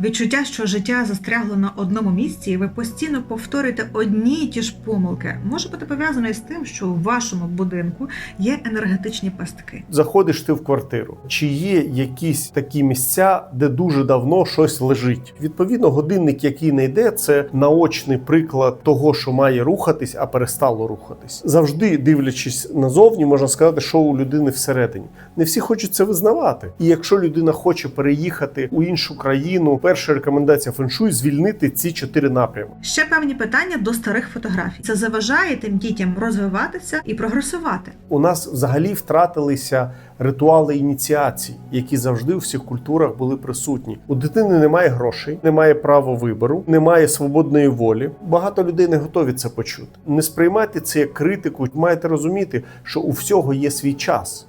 Відчуття, що життя застрягло на одному місці, і ви постійно повторюєте одні й ті ж помилки, може бути пов'язане з тим, що у вашому будинку є енергетичні пастки. Заходиш ти в квартиру, чи є якісь такі місця, де дуже давно щось лежить. Відповідно, годинник, який не йде, це наочний приклад того, що має рухатись, а перестало рухатись. Завжди дивлячись назовні, можна сказати, що у людини всередині. Не всі хочуть це визнавати. І якщо людина хоче переїхати у іншу країну, перша рекомендація феншуй звільнити ці чотири напрями. Ще певні питання до старих фотографій. Це заважає тим дітям розвиватися і прогресувати. У нас взагалі втратилися ритуали ініціації, які завжди у всіх культурах були присутні. У дитини немає грошей, немає права вибору, немає свободної волі. Багато людей не готові це почути. Не сприймайте це як критику. Маєте розуміти, що у всього є свій час.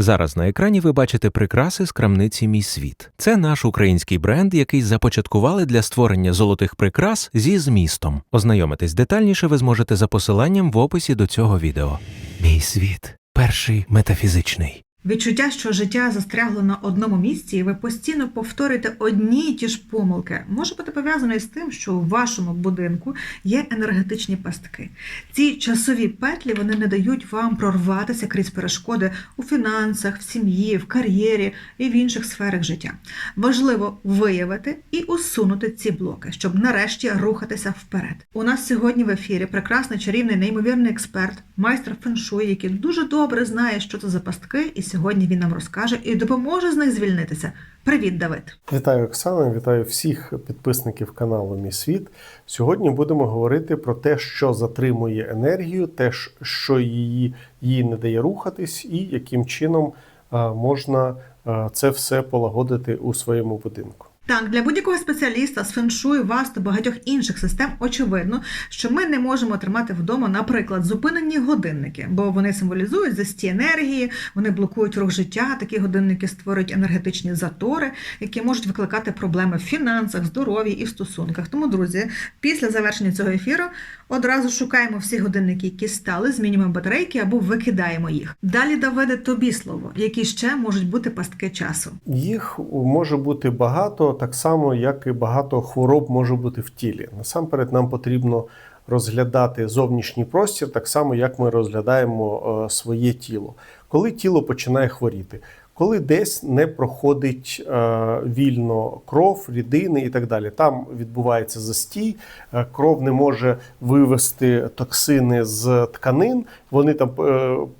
Зараз на екрані ви бачите прикраси з крамниці Мій світ. Це наш український бренд, який започаткували для створення золотих прикрас зі змістом. Ознайомитись детальніше ви зможете за посиланням в описі до цього відео. Мій світ перший метафізичний. Відчуття, що життя застрягло на одному місці, і ви постійно повторюєте одні й ті ж помилки, може бути пов'язане з тим, що у вашому будинку є енергетичні пастки. Ці часові петлі вони не дають вам прорватися крізь перешкоди у фінансах, в сім'ї, в кар'єрі і в інших сферах життя. Важливо виявити і усунути ці блоки, щоб нарешті рухатися вперед. У нас сьогодні в ефірі прекрасний чарівний неймовірний експерт, майстер феншуй, який дуже добре знає, що це за пастки, і сьогодні він нам розкаже і допоможе з них звільнитися. Привіт, Давид! Вітаю Оксана, вітаю всіх підписників каналу Мій світ. Сьогодні будемо говорити про те, що затримує енергію, те, що її, її не дає рухатись, і яким чином е, можна е, це все полагодити у своєму будинку. Так, для будь-якого спеціаліста з феншуй, вас та багатьох інших систем очевидно, що ми не можемо тримати вдома, наприклад, зупинені годинники, бо вони символізують засті енергії, вони блокують рух життя. Такі годинники створюють енергетичні затори, які можуть викликати проблеми в фінансах, здоров'ї і в стосунках. Тому, друзі, після завершення цього ефіру одразу шукаємо всі годинники, які стали, змінюємо батарейки або викидаємо їх. Далі Давиде тобі слово, які ще можуть бути пастки часу. Їх може бути багато, так само, як і багато хвороб може бути в тілі. Насамперед, нам потрібно розглядати зовнішній простір, так само, як ми розглядаємо е, своє тіло. Коли тіло починає хворіти, коли десь не проходить е, вільно кров, рідини і так далі. Там відбувається застій, е, кров не може вивести токсини з тканин, вони там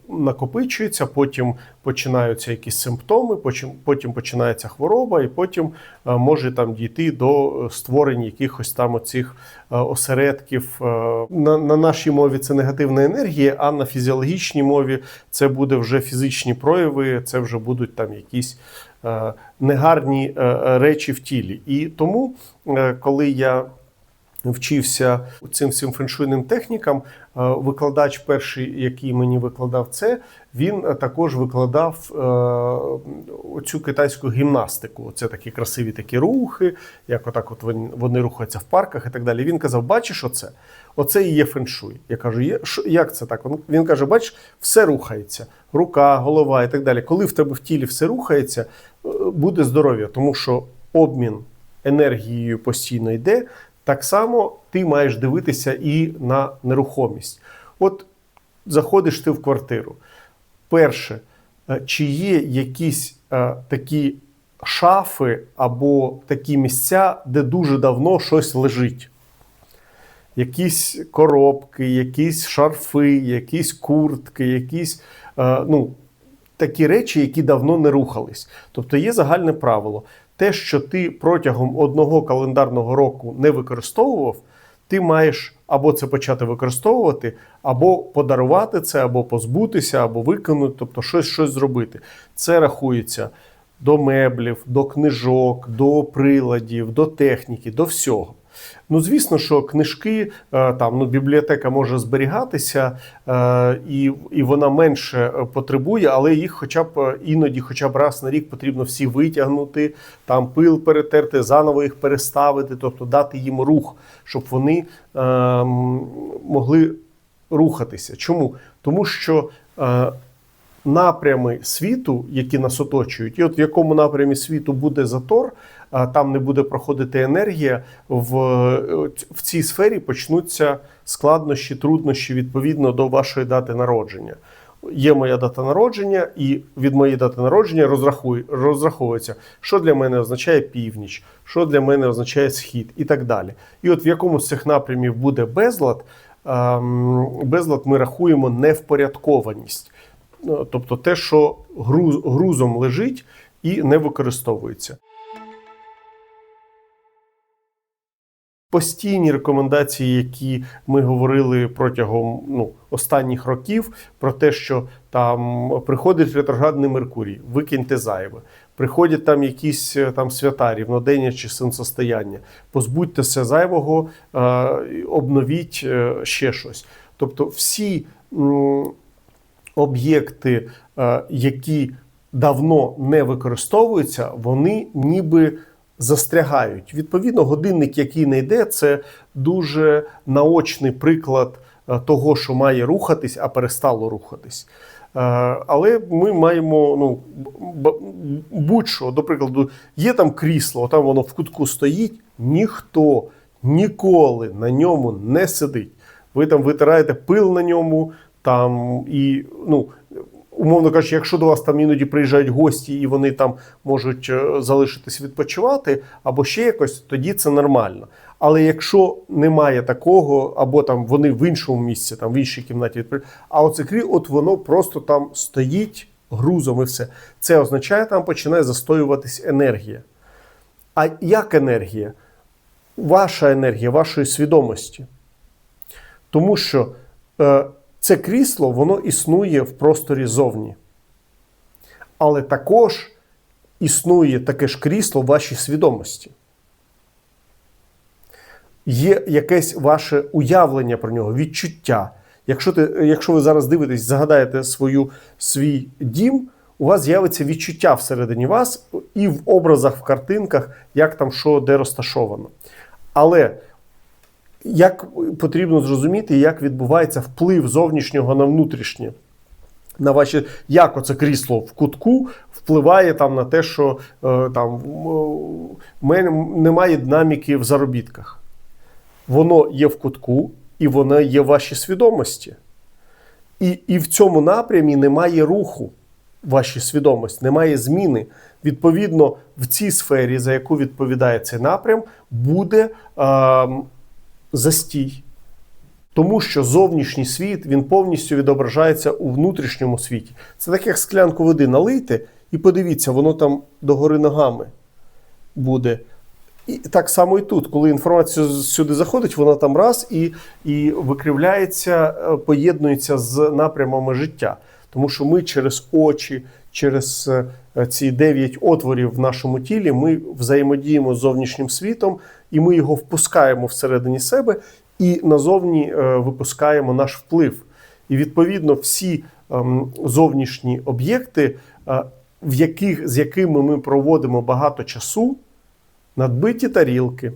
накопичуються, потім починаються якісь симптоми, потім, починається хвороба, і потім е, може там дійти до створення якихось там оцих е, осередків. Е, на, на нашій мові це негативна енергія, а на фізіологічній мові це буде вже фізичні прояви, це вже будуть там якісь е, негарні е, речі в тілі. І тому, е, коли я вчився цим всім феншуйним технікам, е, викладач перший, який мені викладав це, він також викладав е, цю китайську гімнастику. Це такі красиві такі рухи, як отак от вони, рухаються в парках і так далі. Він казав: бачиш оце? Оце і є феншуй. Я кажу, є, як це так? Він- Він каже: бачиш, все рухається, рука, голова і так далі. Коли в тебе в тілі все рухається, е, буде здоров'я, тому що обмін енергією постійно йде. Так само ти маєш дивитися і на нерухомість. От заходиш ти в квартиру. Перше, е, чи є якісь е, такі шафи або такі місця, де дуже давно щось лежить? Якісь коробки, якісь шарфи, якісь куртки, якісь е, ну, такі речі, які давно не рухались. Тобто є загальне правило: те, що ти протягом одного календарного року не використовував, ти маєш або це почати використовувати, або подарувати це, або позбутися, або викинути, тобто щось, щось зробити. Це рахується до меблів, до книжок, до приладів, до техніки, до всього. Ну, звісно, що книжки, е, там ну, бібліотека може зберігатися, е, і, і вона менше е, потребує, але їх хоча б іноді, хоча б раз на рік потрібно всі витягнути, там пил перетерти, заново їх переставити, тобто дати їм рух, щоб вони е, могли рухатися. Чому? Тому що напрями світу, які нас оточують, і от в якому напрямі світу буде затор, там не буде проходити енергія, в, в цій сфері почнуться складнощі, труднощі відповідно до вашої дати народження. Є моя дата народження, і від моєї дати народження розраховується, що для мене означає північ, що для мене означає схід і так далі. І от в якому з цих напрямів буде безлад, безлад ми рахуємо невпорядкованість. Ну, Тобто те, що груз, грузом лежить і не використовується. Постійні рекомендації, які ми говорили протягом ну, останніх років, про те, що там приходить ретроградний Меркурій, викиньте зайве. Приходять там якісь е, там свята, рівнодення чи сонцестояння. Позбудьтеся зайвого, е, обновіть е, ще щось. Тобто, всі об'єкти, які давно не використовуються, вони ніби застрягають. Відповідно, годинник, який не йде, це дуже наочний приклад е, того, що має рухатись, а перестало рухатись. Е, Але ми маємо ну, будь-що, до прикладу, є там крісло, там воно в кутку стоїть, ніхто ніколи на ньому не сидить. Ви там витираєте пил на ньому, там і ну. Умовно кажучи, якщо до вас там іноді приїжджають гості і вони там можуть е, залишитись відпочивати, або ще якось, тоді це нормально. Але якщо немає такого, або там вони в іншому місці, там в іншій кімнаті відпочивають, а оце от воно просто там стоїть грузом і все. Це означає, там починає застоюватись енергія. А як енергія? Ваша енергія, вашої свідомості. Тому що е, це крісло воно існує в просторі зовні. Але також існує таке ж крісло в вашій свідомості. Є якесь ваше уявлення про нього, відчуття. Якщо, ти, якщо ви зараз дивитесь, загадаєте свою, свій дім, у вас з'явиться відчуття всередині вас і в образах, в картинках, як там що де розташовано. Але як потрібно зрозуміти, як відбувається вплив зовнішнього на внутрішнє. На ваші, як оце крісло в кутку впливає там на те, що е, там в немає динаміки в заробітках. Воно є в кутку, і воно є в вашій свідомості. І, і в цьому напрямі немає руху вашій свідомості, немає зміни. Відповідно, в цій сфері, за яку відповідає цей напрям, буде е, застій. Тому що зовнішній світ він повністю відображається у внутрішньому світі. Це так, як склянку води налийте, і подивіться, воно там догори ногами буде. І так само і тут, коли інформація сюди заходить, вона там раз і, і викривляється, е, поєднується з напрямами життя. Тому що ми через очі, через е, ці дев'ять отворів в нашому тілі, ми взаємодіємо з зовнішнім світом, і ми його впускаємо всередині себе і назовні е, випускаємо наш вплив. І відповідно всі ем, зовнішні об'єкти, е, в яких, з якими ми проводимо багато часу, надбиті тарілки,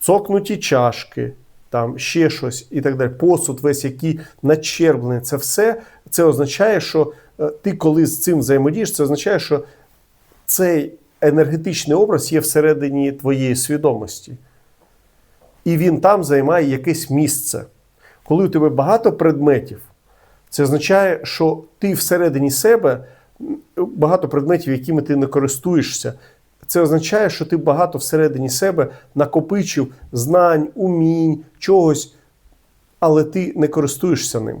цокнуті чашки, там ще щось і так далі. Посуд, весь який начерблений, це все це означає, що е, ти, коли з цим взаємодієш, це означає, що цей енергетичний образ є всередині твоєї свідомості. І він там займає якесь місце. Коли у тебе багато предметів, це означає, що ти всередині себе багато предметів, якими ти не користуєшся. Це означає, що ти багато всередині себе накопичив знань, умінь, чогось, але ти не користуєшся ним.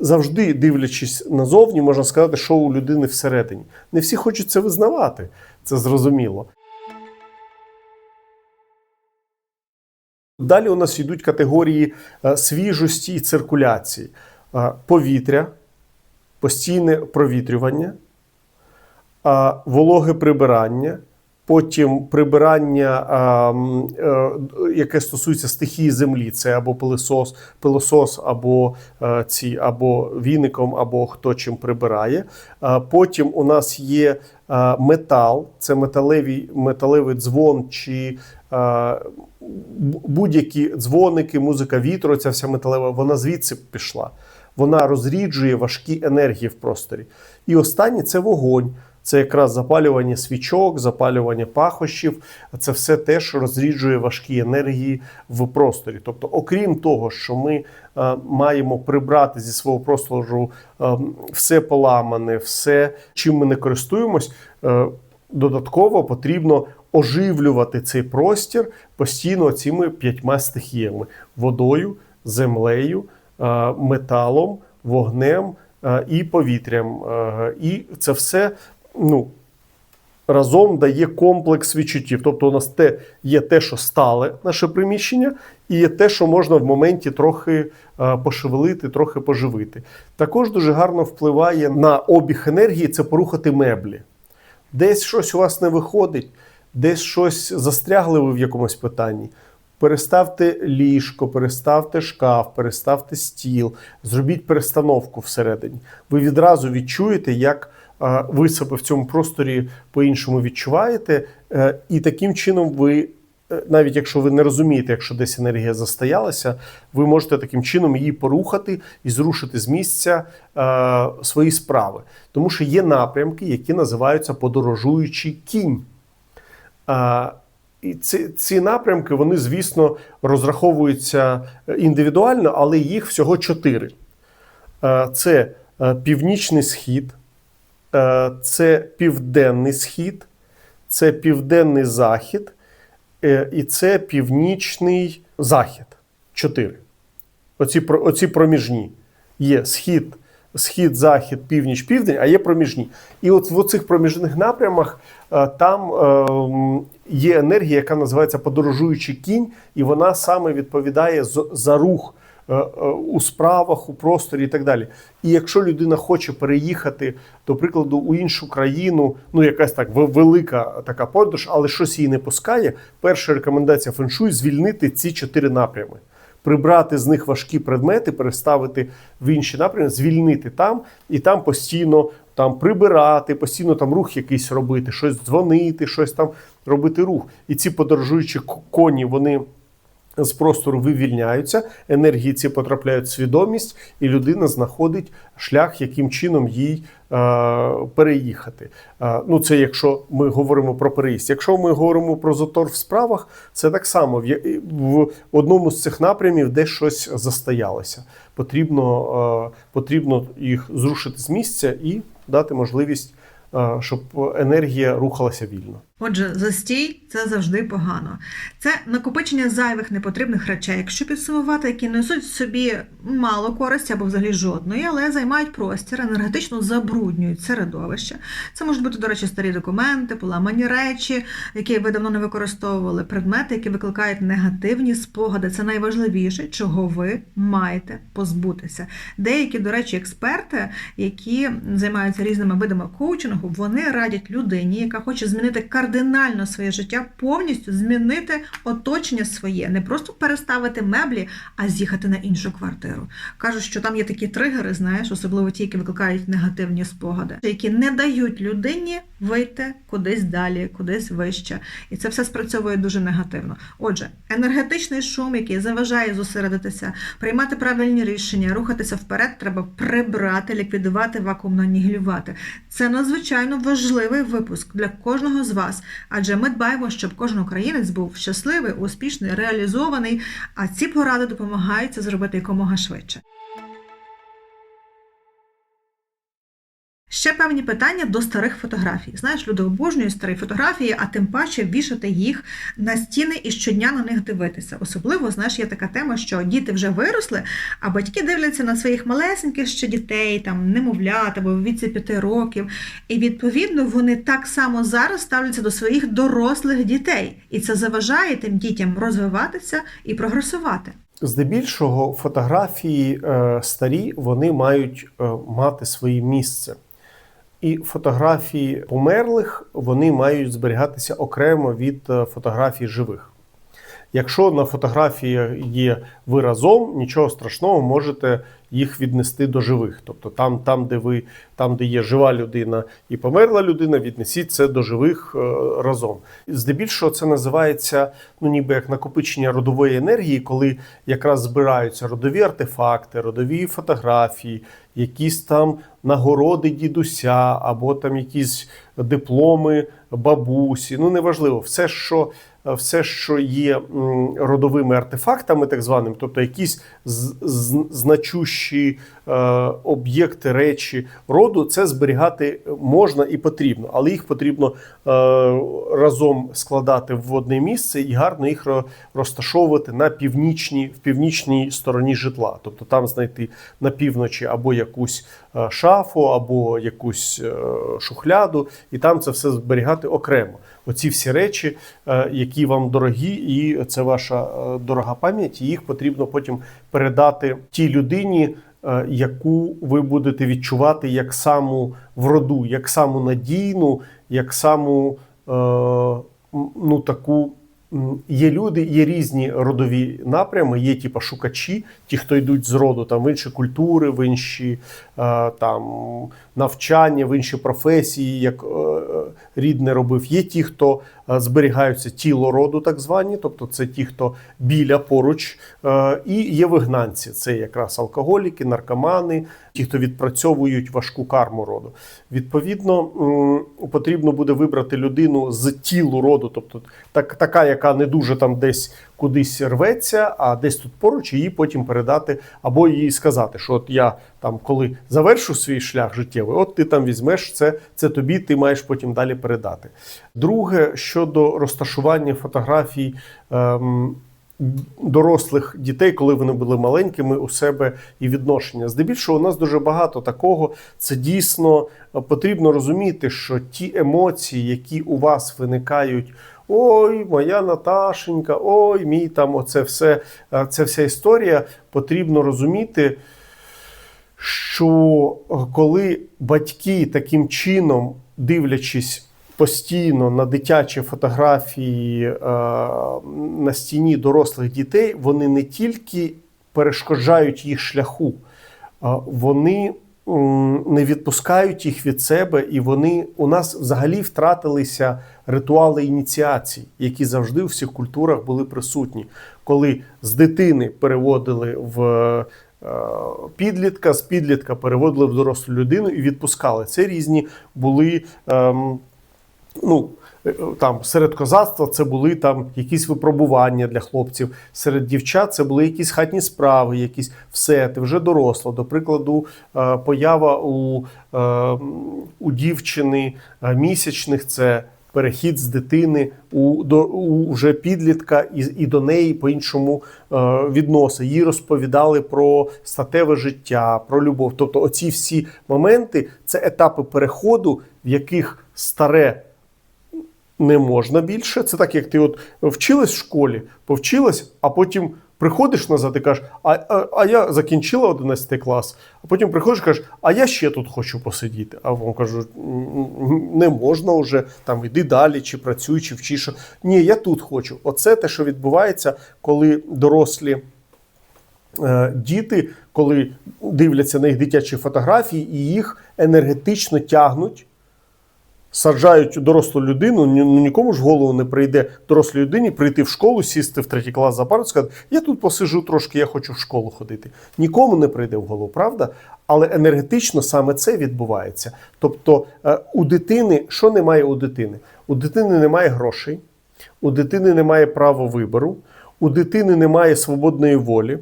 Завжди дивлячись назовні, можна сказати, що у людини всередині. Не всі хочуть це визнавати, це зрозуміло. Далі у нас йдуть категорії е, свіжості і циркуляції: Е, повітря, постійне провітрювання, е, вологе прибирання, потім прибирання, е, яке стосується стихії землі, це або пилосос, пилосос або е, ці, або віником, або хто чим прибирає. Потім у нас є метал, це металевий, металевий дзвон чи будь-які дзвоники, музика вітру, ця вся металева, вона звідси пішла. вона розріджує важкі енергії в просторі. І останнє це вогонь. Це якраз запалювання свічок, запалювання пахощів. Це все теж розріджує важкі енергії в просторі. Тобто, окрім того, що ми е, маємо прибрати зі свого простору е, все поламане, все, чим ми не користуємось, е, додатково потрібно оживлювати цей простір постійно цими п'ятьма стихіями: водою, землею, металом, вогнем і повітрям. І це все ну, разом дає комплекс відчуттів. Тобто, у нас те, є те, що стале наше приміщення, і є те, що можна в моменті трохи е, пошевелити, трохи поживити. Також дуже гарно впливає на обіг енергії це порухати меблі. Десь щось у вас не виходить, десь щось застрягли ви в якомусь питанні. Переставте ліжко, переставте шкаф, переставте стіл, зробіть перестановку всередині. Ви відразу відчуєте, як ви себе в цьому просторі по-іншому відчуваєте, е, і таким чином ви, е, навіть якщо ви не розумієте, якщо десь енергія застоялася, ви можете таким чином її порухати і зрушити з місця е, свої справи. Тому що є напрямки, які називаються подорожуючий кінь. А, і ці, ці напрямки, вони, звісно, розраховуються е, індивідуально, але їх всього чотири. Е, Це е, північний схід, е, це південний схід, це південний захід е, і це північний захід. Чотири. Оці, оці проміжні. Є схід, схід, захід, північ, південь, а є проміжні. І от в цих проміжних напрямах е, там е, є енергія, яка називається подорожуючий кінь, і вона саме відповідає за рух е, е, у справах, у просторі і так далі. І якщо людина хоче переїхати, до прикладу, у іншу країну, ну якась так велика така подорож, але щось її не пускає, перша рекомендація феншуй звільнити ці чотири напрями прибрати з них важкі предмети, переставити в інші напрямки, звільнити там і там постійно там прибирати, постійно там рух якийсь робити, щось дзвонити, щось там робити рух. І ці подорожуючі коні вони. З простору вивільняються, енергії ці потрапляють в свідомість, і людина знаходить шлях, яким чином їй е, переїхати. Е, ну, це якщо ми говоримо про переїзд. Якщо ми говоримо про затор в справах, це так само в, одному з цих напрямів десь щось застоялося. Потрібно, е, потрібно їх зрушити з місця і дати можливість, щоб енергія рухалася вільно. Отже, застій це завжди погано. Це накопичення зайвих непотрібних речей, якщо підсумувати, які несуть собі мало користі або взагалі жодної, але займають простір, енергетично забруднюють середовище. Це можуть бути, до речі, старі документи, поламані речі, які ви давно не використовували, предмети, які викликають негативні спогади. Це найважливіше, чого ви маєте позбутися. Деякі, до речі, експерти, які займаються різними видами коучингу, вони радять людині, яка хоче змінити кардинально своє життя, повністю змінити оточення своє, не просто переставити меблі, а з'їхати на іншу квартиру. Кажуть, що там є такі тригери, знаєш, особливо ті, які викликають негативні спогади, які не дають людині вийти кудись далі, кудись вище. І це все спрацьовує дуже негативно. Отже, енергетичний шум, який заважає зосередитися, приймати правильні рішення, рухатися вперед, треба прибрати, ліквідувати, вакуумно нігілювати. Це надзвичайно важливий випуск для кожного з вас, адже ми дбаємо, щоб кожен українець був щасливий, успішний, реалізований. А ці поради допомагають це зробити якомога швидше. Ще певні питання до старих фотографій. Знаєш, люди обожнюють старі фотографії, а тим паче вішати їх на стіни і щодня на них дивитися. Особливо, знаєш, є така тема, що діти вже виросли, а батьки дивляться на своїх малесеньких ще дітей, там немовлят або в віці п'яти років. І відповідно вони так само зараз ставляться до своїх дорослих дітей, і це заважає тим дітям розвиватися і прогресувати. Здебільшого фотографії е, старі вони мають е, мати своє місце. І фотографії померлих вони мають зберігатися окремо від е, фотографій живих. Якщо на фотографії є ви разом, нічого страшного, можете їх віднести до живих. Тобто там, там, де ви, там, де є жива людина і померла людина, віднесіть це до живих е, разом. Здебільшого це називається ну, ніби як накопичення родової енергії, коли якраз збираються родові артефакти, родові фотографії, якісь там нагороди дідуся, або там якісь дипломи бабусі. Ну неважливо, все, що. Все, що є родовими артефактами, так званим, тобто якісь з- значущі е, об'єкти, речі роду, це зберігати можна і потрібно, але їх потрібно е, разом складати в одне місце і гарно їх розташовувати на північній, в північній стороні житла. Тобто там знайти на півночі або якусь е, шафу, або якусь е, шухляду, і там це все зберігати окремо. Оці всі речі, е, які вам дорогі, і це ваша е, дорога пам'ять, їх потрібно потім передати тій людині, е, яку ви будете відчувати як саму в роду, як саму надійну, як саму ну, таку. Є люди, є різні родові напрями, є типу шукачі, ті, хто йдуть з роду там, в інші культури, в інші е, там, навчання, в інші професії, як е, е, рідне робив. Є ті, хто зберігаються тіло роду, так звані, тобто це ті, хто біля поруч, і є вигнанці. Це якраз алкоголіки, наркомани, ті, хто відпрацьовують важку карму роду. Відповідно, потрібно буде вибрати людину з тілу роду, тобто так, така, яка не дуже там десь кудись рветься, а десь тут поруч, її потім передати, або їй сказати, що от я там, коли завершу свій шлях життєвий, от ти там візьмеш це, це тобі, ти маєш потім далі передати. Друге, щодо розташування фотографій. Ем, Дорослих дітей, коли вони були маленькими, у себе і відношення. Здебільшого у нас дуже багато такого. Це дійсно е, потрібно розуміти, що ті емоції, які у вас виникають. Ой, моя Наташенька, ой, мій там, оце все, це вся історія. Потрібно розуміти, що е, коли батьки таким чином, дивлячись постійно на дитячі фотографії е, на стіні дорослих дітей, вони не тільки перешкоджають їх шляху, вони не відпускають їх від себе, і вони у нас взагалі втратилися ритуали ініціацій, які завжди у всіх культурах були присутні, коли з дитини переводили в е, підлітка, з підлітка переводили в дорослу людину і відпускали. Це різні були. ем, ну, там серед козацтва це були там якісь випробування для хлопців, серед дівчат це були якісь хатні справи, якісь все, ти вже доросла. До прикладу, е, поява у, е, у дівчини е, місячних це. Перехід з дитини у до у вже підлітка, і, і до неї по-іншому е, відноси. Їй розповідали про статеве життя, про любов. Тобто, оці всі моменти це етапи переходу, в яких старе не можна більше. Це так, як ти от вчилась в школі, повчилась, а потім приходиш назад і кажеш, а, а, а я закінчила 11 клас, а потім приходиш і кажеш, а я ще тут хочу посидіти. А вам кажуть, не можна вже, там іди далі, чи працюй, чи вчи. що». Ні, я тут хочу. Оце те, що відбувається, коли дорослі. е, Діти, коли дивляться на їх дитячі фотографії і їх енергетично тягнуть саджають дорослу людину, ну, нікому ж голову не прийде дорослій людині прийти в школу, сісти в третій клас за пару, сказати, я тут посижу трошки, я хочу в школу ходити. Нікому не прийде в голову, правда? Але енергетично саме це відбувається. Тобто е, у дитини, що немає у дитини? У дитини немає грошей, у дитини немає права вибору, у дитини немає свободної волі,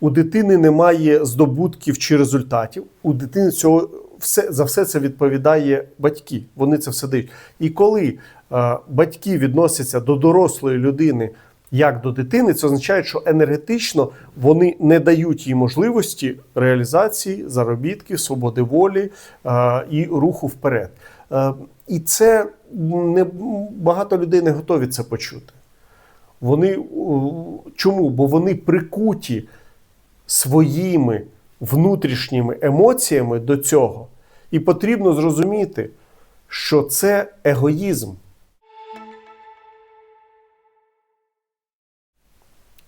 у дитини немає здобутків чи результатів. У дитини цього все за все це відповідає батьки. Вони це все дають. І коли е, батьки відносяться до дорослої людини як до дитини, це означає, що енергетично вони не дають їй можливості реалізації, заробітків, свободи волі е, і руху вперед. Е, і це не багато людей не готові це почути. Вони чому? Бо вони прикуті своїми внутрішніми емоціями до цього. І потрібно зрозуміти, що це егоїзм.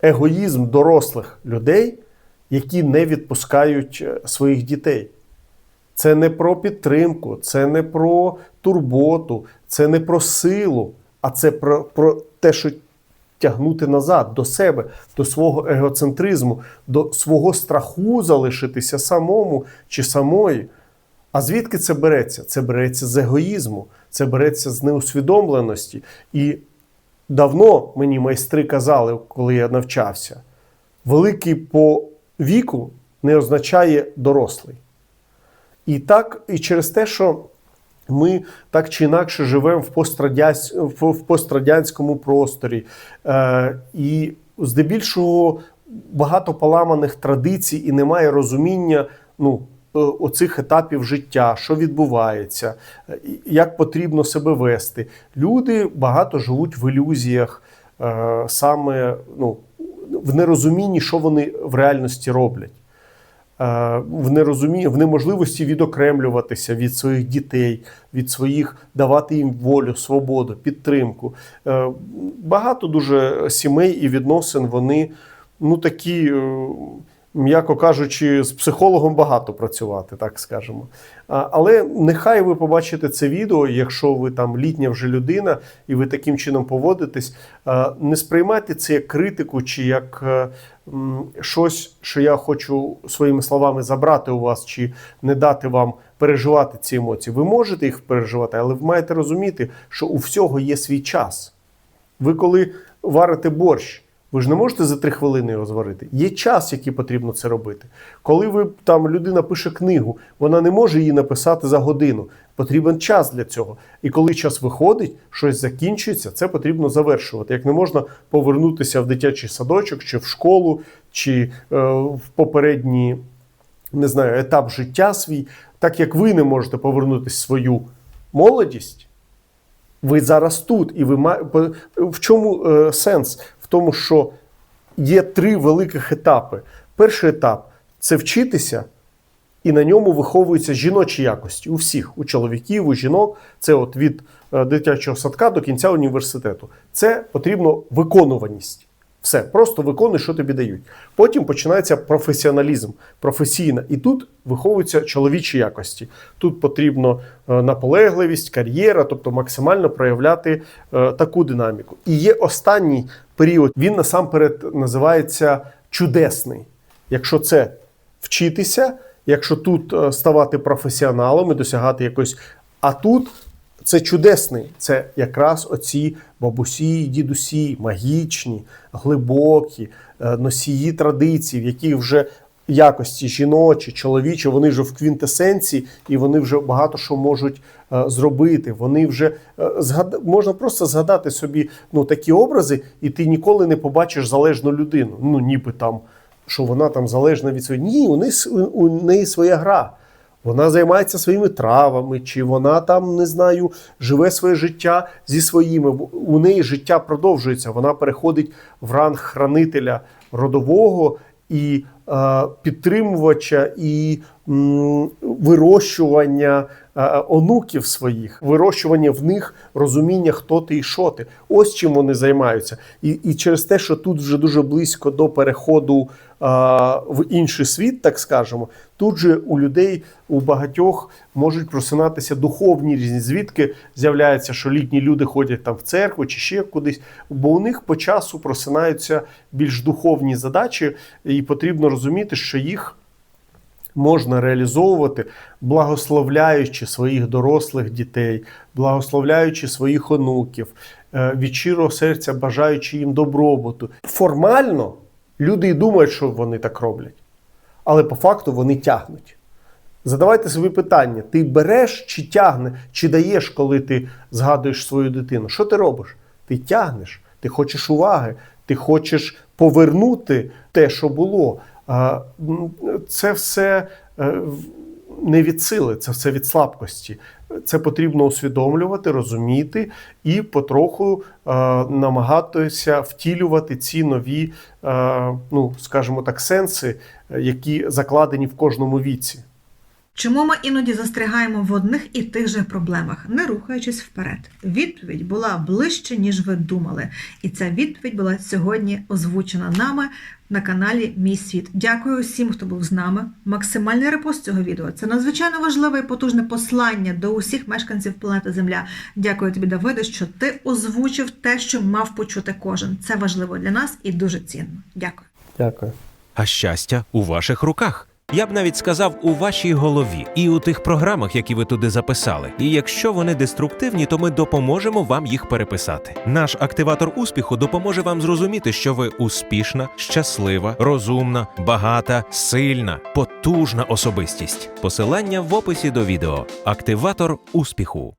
Егоїзм дорослих людей які не відпускають е, своїх дітей. Це не про підтримку, це не про турботу, це не про силу, а це про, про те, що тягнути назад до себе, до свого егоцентризму, до свого страху залишитися самому чи самої. А звідки це береться? Це береться з егоїзму, це береться з неусвідомленості. І давно мені майстри казали, коли я навчався, великий по віку не означає дорослий. І так, і через те, що ми так чи інакше живемо в, пострадянсь... в пострадянському просторі, е, і здебільшого багато поламаних традицій і немає розуміння ну, е, оцих етапів життя, що відбувається, як потрібно себе вести. Люди багато живуть в ілюзіях, е, саме ну, в нерозумінні, що вони в реальності роблять. Е, в нерозумі... в неможливості відокремлюватися від своїх дітей, від своїх давати їм волю, свободу, підтримку. Е, Багато дуже сімей і відносин вони ну такі, е, м'яко кажучи, з психологом багато працювати, так скажемо. Але нехай ви побачите це відео, якщо ви там літня вже людина і ви таким чином поводитесь, не сприймайте це як критику чи як щось, що я хочу своїми словами забрати у вас, чи не дати вам переживати ці емоції. Ви можете їх переживати, але ви маєте розуміти, що у всього є свій час. Ви коли варите борщ, ви ж не можете за три хвилини його зварити. Є час, який потрібно це робити. Коли ви там людина пише книгу, вона не може її написати за годину. Потрібен час для цього. І коли час виходить, щось закінчується, це потрібно завершувати. Як не можна повернутися в дитячий садочок, чи в школу, чи е, в попередній не знаю, етап життя свій, так як ви не можете повернути свою молодість. Ви зараз тут, і ви ма... в чому е, сенс? Тому, що є три великих етапи. Перший етап це вчитися, і на ньому виховуються жіночі якості у всіх, у чоловіків, у жінок. Це от від е, дитячого садка до кінця університету. Це потрібно виконуваність. Все, просто виконуй, що тобі дають. Потім починається професіоналізм, професійна. І тут виховуються чоловічі якості. Тут потрібно е, наполегливість, кар'єра, тобто максимально проявляти е, таку динаміку. І є останній період, він насамперед називається чудесний. Якщо це вчитися, якщо тут е, ставати професіоналом і досягати якось. А тут це чудесний. Це якраз оці бабусі, дідусі, магічні, глибокі, е, носії традицій, яких вже якості жіночі, чоловічі, вони вже в квінтесенції, і вони вже багато що можуть е, зробити. Вони вже е, згад... можна просто згадати собі ну, такі образи, і ти ніколи не побачиш залежну людину. Ну, ніби там, що вона там залежна від своєї. Ні, у неї, у неї своя гра. Вона займається своїми травами, чи вона там, не знаю, живе своє життя зі своїми. У неї життя продовжується. Вона переходить в ранг хранителя родового і підтримувача і вирощування е, онуків своїх, вирощування в них розуміння, хто ти і що ти. Ось чим вони займаються. І, і через те, що тут вже дуже близько до переходу в інший світ, так скажемо, тут же у людей, у багатьох можуть просинатися духовні різні. Звідки з'являється, що літні люди ходять там в церкву чи ще кудись, бо у них по часу просинаються більш духовні задачі, і потрібно розуміти, що їх. Можна реалізовувати, благословляючи своїх дорослих дітей, благословляючи своїх онуків, е, від щирого серця бажаючи їм добробуту. Формально люди і думають, що вони так роблять, але по факту вони тягнуть. Задавайте собі питання: ти береш чи тягне, чи даєш, коли ти згадуєш свою дитину? Що ти робиш? Ти тягнеш, ти хочеш уваги, ти хочеш повернути те, що було. Це все е, не від сили, це все від слабкості. Це потрібно усвідомлювати, розуміти і потроху е, намагатися втілювати ці нові, е, ну скажімо так, сенси, які закладені в кожному віці. Чому ми іноді застрягаємо в одних і тих же проблемах, не рухаючись вперед? Відповідь була ближче, ніж ви думали. І ця відповідь була сьогодні озвучена нами на каналі Мій Світ. Дякую всім, хто був з нами. Максимальний репост цього відео це надзвичайно важливе і потужне послання до усіх мешканців планети Земля. Дякую тобі, Давиде, що ти озвучив те, що мав почути кожен. Це важливо для нас і дуже цінно. Дякую. Дякую. А щастя у ваших руках. Я б навіть сказав у вашій голові і у тих програмах, які ви туди записали. І якщо вони деструктивні, то ми допоможемо вам їх переписати. Наш активатор успіху допоможе вам зрозуміти, що ви успішна, щаслива, розумна, багата, сильна, потужна особистість. Посилання в описі до відео. Активатор успіху.